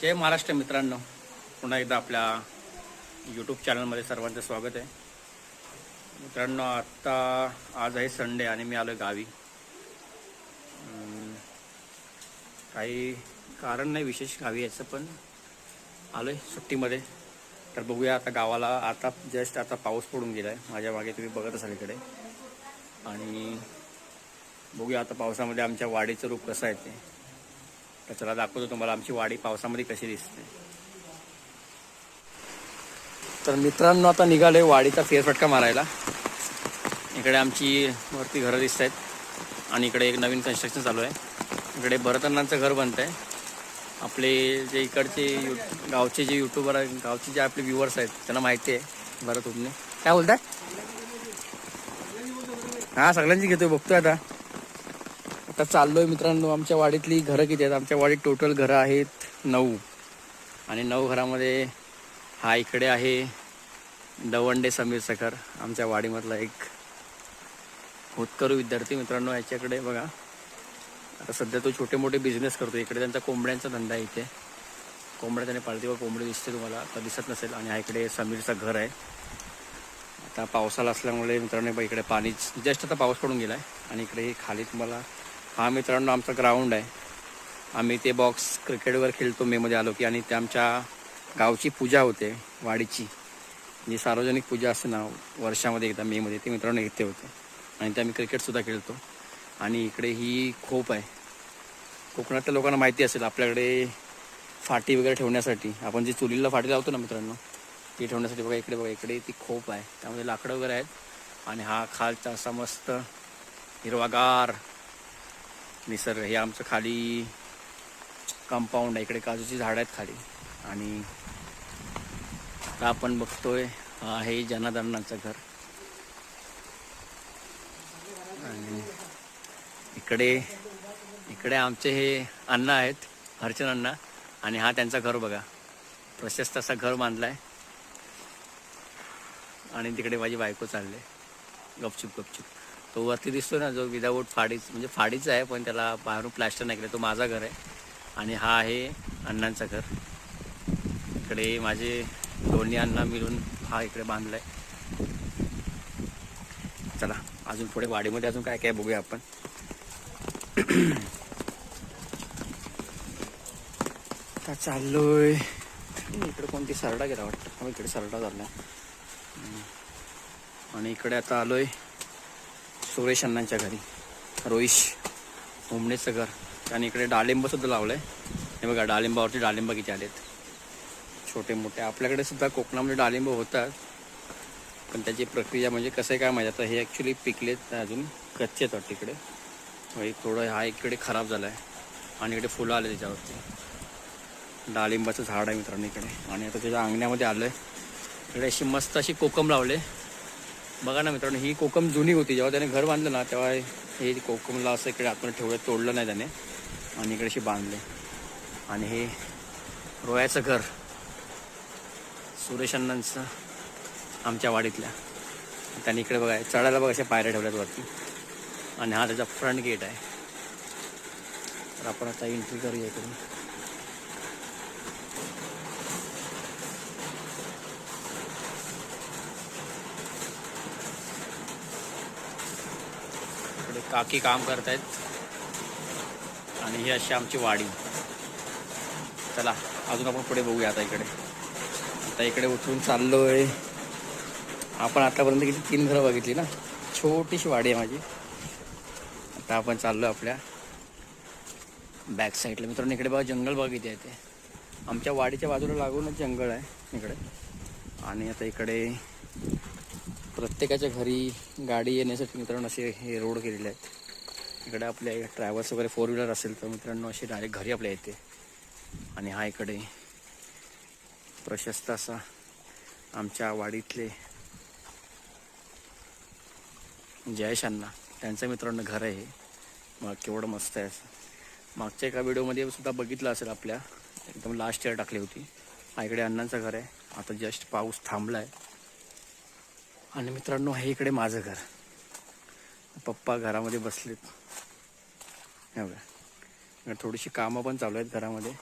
जय महाराष्ट्र मित्रांनो. पुन्हा एकदा आपल्या यूट्यूब चॅनलमध्ये सर्वांचं स्वागत आहे. मित्रांनो आत्ता आज आहे संडे आणि मी आलो आहे गावी काही कारण नाही विशेष गावी यायचं पण आलो आहे सुट्टीमध्ये. तर बघूया आता गावाला आता जस्ट आता पाऊस पडून गेला आहे माझ्या मागे तुम्ही बघत असाल इकडे. आणि बघूया आता पावसामध्ये आमच्या वाडीचं रूप कसं आहे ते. तर चला दाखवतो तुम्हाला आमची वाडी पावसामध्ये कशी दिसते. तर मित्रांनो आता निघालोय वाडीचा फेरफटका मारायला. इकडे आमची वरती घरं दिसत आहेत आणि इकडे एक नवीन कन्स्ट्रक्शन चालू आहे. इकडे भरतअण्णांचं घर बनत आहे आपले जे इकडचे यू गावचे जे यूट्यूबर आहेत गावचे जे आपले व्ह्युअर्स आहेत त्यांना माहिती आहे. भरत उपने काय बोलताय? हा सगळ्यांची घेतोय बघतोय आता. आता चाललोय मित्रांनो आमच्या वाडीतली घरं किती आहेत? आमच्या वाडीत टोटल घरं आहेत नऊ. आणि नऊ घरामध्ये हा इकडे आहे दवंडे समीर सखर आमच्या वाडीमधला एक होतकरू विद्यार्थी मित्रांनो याच्याकडे बघा. आता सध्या तो छोटे मोठे बिझनेस करतो इकडे त्यांचा कोंबड्यांचा धंदा आहे इथे. कोंबड्या त्याने पाळते व कोंबडी दिसते तुम्हाला. आता दिसत नसेल. आणि हा इकडे समीरचं घर आहे. आता पावसाला असल्यामुळे मित्रांनो इकडे पाणीच जस्ट आता पाऊस पडून गेला आहे आणि इकडे खाली तुम्हाला हा मित्रांनो आमचा ग्राउंड आहे. आम्ही ते बॉक्स क्रिकेटवर खेळतो मेमध्ये आलो की आणि ते आमच्या गावची पूजा होते वाडीची. जी सार्वजनिक पूजा असते ना वर्षामध्ये एकदा मेमध्ये ते मित्रांनो इथे होते. आणि ते आम्ही क्रिकेटसुद्धा खेळतो. आणि इकडे ही खोप आहे. कोकणातल्या लोकांना माहिती असेल आपल्याकडे फाटी वगैरे ठेवण्यासाठी आपण जी चुलीला फाटी लावतो ना मित्रांनो ती ठेवण्यासाठी बघा इकडे बघा इकडे ती खोप आहे. त्यामध्ये लाकडं वगैरे आहेत. आणि हा खालचा असा मस्त हिरवागार निसर्ग हे आमचं खाली कंपाऊंड आहे. इकडे काजूची झाडं आहेत खाली. आणि आता आपण बघतोय हे आहे जनादरणाचं घर. आणि इकडे इकडे आमचे हे अण्णा आहेत हरचंद अण्णा. आणि हा त्यांचा घर बघा. प्रशस्त असा घर बांधलाय. आणि तिकडे माझी बायको चालले. गपचूप गपचूप. तो वरती दिसतो ना जो विदाऊट फाडीच म्हणजे फाडीचा आहे पण त्याला बाहेरून प्लॅस्टर नाही केलं. तो माझा घर आहे. आणि हा आहे अण्णांचं घर. इकडे माझे दोन्ही अण्णा मिळून हा इकडे बांधलाय. चला अजून पुढे वाडीमध्ये अजून काय काय बघूया आपण. आता चाललोय. इकडे कोणती सरडा गेला वाटतं? हो, इकडे सरडा झाला. आणि इकडे आता आलोय. सुरेश अण्णांच्या घरी. रोहिश होमणेचं घर आणि इकडे डाळिंबसुद्धा लावलं आहे हे बघा डाळिंबावरती डाळिंब किती आलेत. छोटे मोठे. आपल्याकडे सुद्धा कोकणामध्ये डाळिंब होतात. पण त्याची प्रक्रिया म्हणजे कसं आहे काय माहिती? आता हे ॲक्च्युली पिकलेत अजून. कच्चे आहेत वाटतं इकडे. म्हणजे थोडं हा इकडे खराब झाला आहे आणि इकडे फुलं आले त्याच्यावरती. डाळिंबाचं झाड आहे मित्रांनो इकडे. आणि आता त्याच्या अंगण्यामध्ये आलं आहे इकडे अशी मस्त अशी कोकम लावले. बघा ना मित्रांनो ही कोकम जुनी होती. जेव्हा त्याने घर बांधलं ना तेव्हा हे कोकमला असं इकडे आतमध्ये ठेवलं तोडलं नाही त्याने. आणि इकडेशी बांधले. आणि हे रोयाचं घर सुरेश अण्णांचं आमच्या वाडीतल्या. त्यांनी इकडे बघा चढायला बघा अशा पायऱ्या ठेवल्यात वरती. आणि हा त्याचा फ्रंट गेट आहे. तर आपण आता एंट्री करूया इकडून इकडे काकी काम करतायत. आणि ही अशी आमची वाडी. चला अजून आपण पुढे बघूया आता इकडे. आता इकडे उतरून चाललोय. आपण आतापर्यंत किती तीन घरं बघितली ना? छोटीशी वाडी आहे माझी. आता आपण चाललो आपल्या बॅक साईडला मित्रांनो इकडे बघा जंगल बघितले आहे ते. आमच्या वाडीच्या बाजूला लागूनच जंगल आहे इकडे. आणि आता इकडे प्रत्येकाच्या घरी गाडी येण्यासाठी मित्रांनो असे हे रोड केलेले आहेत. इकडे आपल्या ट्रॅव्हल्स वगैरे फोर व्हीलर असेल तर मित्रांनो असे डायरेक्ट घरी आपल्या येते. आणि हा इकडे प्रशस्त असा आमच्या वाडीतले जयेश अण्णा. त्यांचं मित्रांनो घर आहे मग केवढं मस्त आहे असं. मागच्या एका व्हिडिओमध्ये सुद्धा बघितलं असेल आपल्या. एकदम लास्ट इयर टाकली होती. हा इकडे अण्णांचं घर आहे. आता जस्ट पाऊस थांबला आहे आणि मित्रांनो हे इकडे माझं घर. पप्पा घरामध्ये बसलेत. हे बघा. थोडीशी कामं पण चालू आहेत घरामध्ये.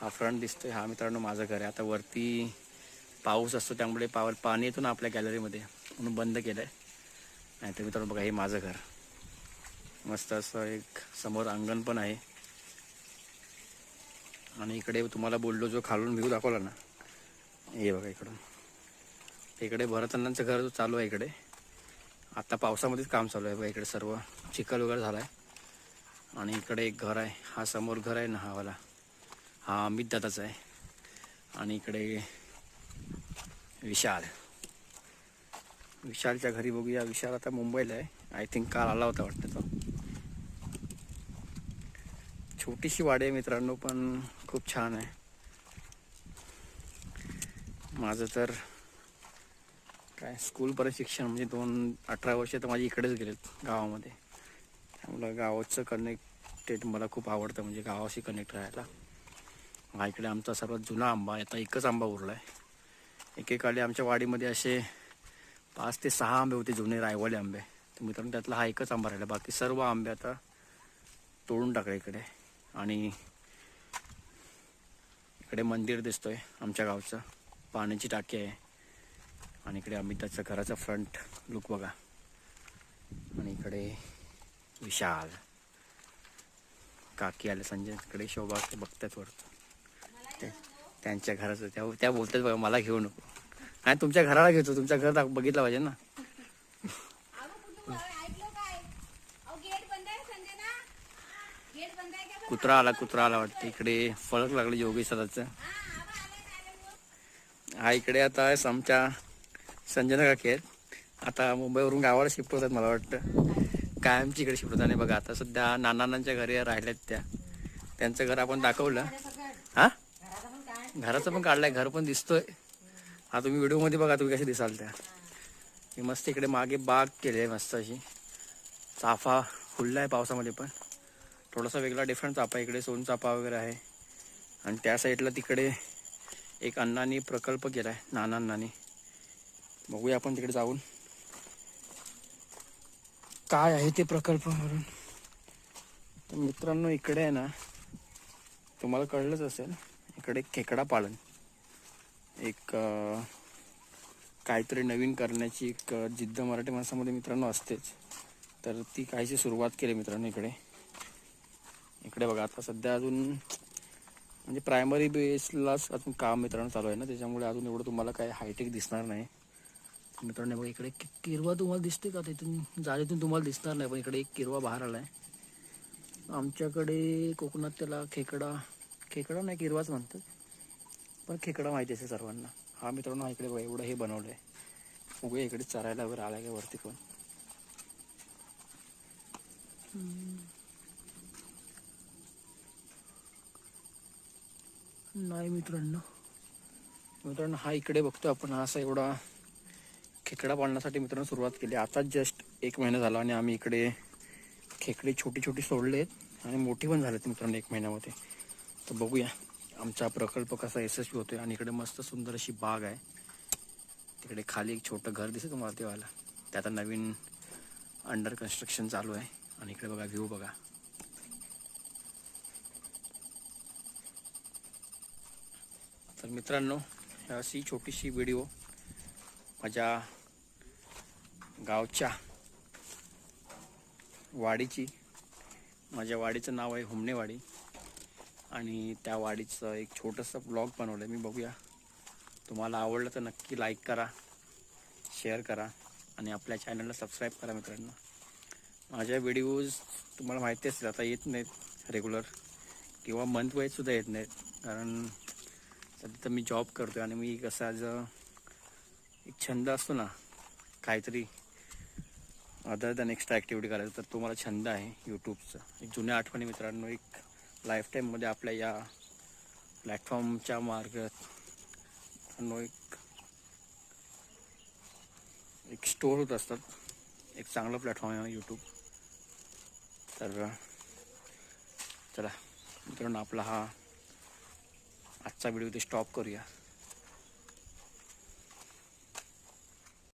हा फ्रंट दिसतोय. हा मित्रांनो माझं घर आहे. आता वरती पाऊस असतो त्यामुळे पावर पाणी येतो ना आपल्या गॅलरीमध्ये म्हणून बंद केलं आहे नाही तर मित्रांनो बघा हे माझं घर. मस्त असं एक समोर अंगण पण आहे. आणि इकडे तुम्हाला बोललो जो खालून व्ह्यू दाखवला ना. हे बघा इकडून. इकडे भरतअण्णांचं घर चालू आहे इकडे. आता पावसामध्येच काम चालू आहे बघा इकडे सर्व. चिखल वगैरे झाला आहे आणि इकडे एक घर आहे. हा समोर घर आहे ना हावाला हा अमित दादाचा आहे. आणि इकडे विशाल. विशालच्या घरी बघूया. विशाल आता मुंबईला आहे. आय थिंक काल आला होता वाटतं तो. छोटीशी वाडी आहे मित्रांनो पण खूप छान आहे. माझं तर काय? स्कूलपर्यंत शिक्षण म्हणजे दोन अठरा वर्ष तर माझी इकडेच गेलेत गावामध्ये. त्यामुळं गावाचं कनेक्टेड मला खूप आवडतं म्हणजे गावाशी कनेक्ट राहायला. हा इकडे आमचा सर्वात जुना आंबा आहे. आता एकच आंबा उरला आहे एकेकाळी आमच्या वाडीमध्ये असे पाच ते सहा आंबे होते जुने रायवाले आंबे. तर मित्रांनो त्यातला हा एकच आंबा राहिला. बाकी सर्व आंबे आता तोडून टाकले इकडे. आणि इकडे मंदिर दिसतोय आमच्या गावचं. पाण्याची टाकी आहे. आणि इकडे अमिताच्या घराचा फ्रंट लुक बघा. आणि इकडे विशाल. काकी आले संजय इकडे शोभा बघतात वरतं ते त्यांच्या घराचं त्या त्या बोलतात बघा मला घेऊ नको. आणि तुमच्या घराला घेतो तुमच्या घर बघितलं पाहिजे ना. कुत्रा आला कुत्रा आला वाटतं. इकडे फळक लागलं योगेश सदाचं हा हा इकडे आता आहे आमच्या संजना काकी आहेत आता मुंबईवरून गावाला शिफ्ट होतात मला वाटतं. कायमची इकडे शिफ्ट होतात. बघा आता सध्या नानांच्या घरी राहिल्यात त्या. त्यांचं घर आपण दाखवलं. हा? घराचं पण काढलंय. घर पण दिसतोय. हा तुम्ही व्हिडिओमध्ये बघा तुम्ही कशी दिसाल त्या. मी मस्त इकडे मागे बाग केली आहे मस्त अशी. चाफा फुलला आहे पावसामध्ये पण. थोडासा वेगळा डिफरंट चाफा आहे. इकडे सोनचाफा वगैरे आहे. आणि त्या साईडला तिकडे एक अण्णांनी प्रकल्प केला आहे नानांनी बघूया आपण तिकडे जाऊन. काय आहे ते प्रकल्प म्हणून तर मित्रांनो इकडे आहे ना तुम्हाला कळलंच असेल इकडे खेकडा पालन. एक काहीतरी नवीन करण्याची एक जिद्द मराठी माणसामध्ये मित्रांनो असतेच. तर ती काहीशी सुरुवात केली मित्रांनो इकडे. इकडे बघा आता सध्या अजून म्हणजे प्रायमरी बेसलाच अजून काम मित्रांनो चालू आहे ना त्याच्यामुळे अजून एवढं तुम्हाला काय हायटेक दिसणार नाही. मित्रांनो बघा इकडे किरवा तुम्हाला दिसते का? तिथून जाळीतून तुम्हाला दिसणार नाही पण इकडे एक किरवा बाहेर आलाय. आमच्याकडे कोकणात त्याला खेकडा खेकडा नाही किरवाच म्हणतात. पण खेकडा माहिती असेल सर्वांना. हा मित्रांनो इकडे बघा एवढं हे बनवलं आहे उगे इकडे चरायला वगैरे आला का वरती पण नाही मित्रांनो. मित्रांनो हा इकडे बघतो आपण हा असा एवढा खेकडा पाळण्यासाठी मित्रांनो सुरुवात केली. आताच जस्ट एक महिना झाला आणि आम्ही इकडे खेकडे छोटी छोटी सोडले आहेत आणि मोठी पण झालेत मित्रांनो एक महिन्यामध्ये. तर बघूया आमचा प्रकल्प कसा यशस्वी होतोय आणि इकडे मस्त सुंदर अशी बाग आहे. तिकडे खाली एक छोटं घर दिसतं तुम्हाला तेव्हाला. ते आता नवीन अंडर कन्स्ट्रक्शन चालू आहे. आणि इकडे बघा व्ह्यू बघा. तर मित्रांनो अशी छोटीशी व्हिडिओ माझ्या गावच्या वाडीची माझ्या वाडीचं नाव आहे हुमणेवाडी. आणि त्या वाडीचं एक छोटंसं ब्लॉग बनवलं आहे मी बघूया. तुम्हाला आवडलं तर नक्की लाईक करा शेअर करा आणि आपल्या चॅनलला सबस्क्राईब करा मित्रांनो. माझ्या व्हिडिओज तुम्हाला माहिती असतील आता येत नाहीत रेग्युलर किंवा मंथ वाईजसुद्धा येत नाहीत. कारण सध्या तर मी जॉब करतो आणि मी कसं आज एक छंद असतो ना काहीतरी अदर दॅन एक्स्ट्रा ॲक्टिव्हिटी करायचं तर तो मला छंद आहे यूट्यूबचा एक जुन्या आठवणी मित्रांनो एक लाईफ टाईममध्ये आपल्या या प्लॅटफॉर्मच्या मार्गात एक एक स्टोर होत असतात. एक चांगलं प्लॅटफॉर्म आहे यूट्यूब तर चला मित्रांनो आपला हा आजचा व्हिडिओ ते स्टॉप करूया.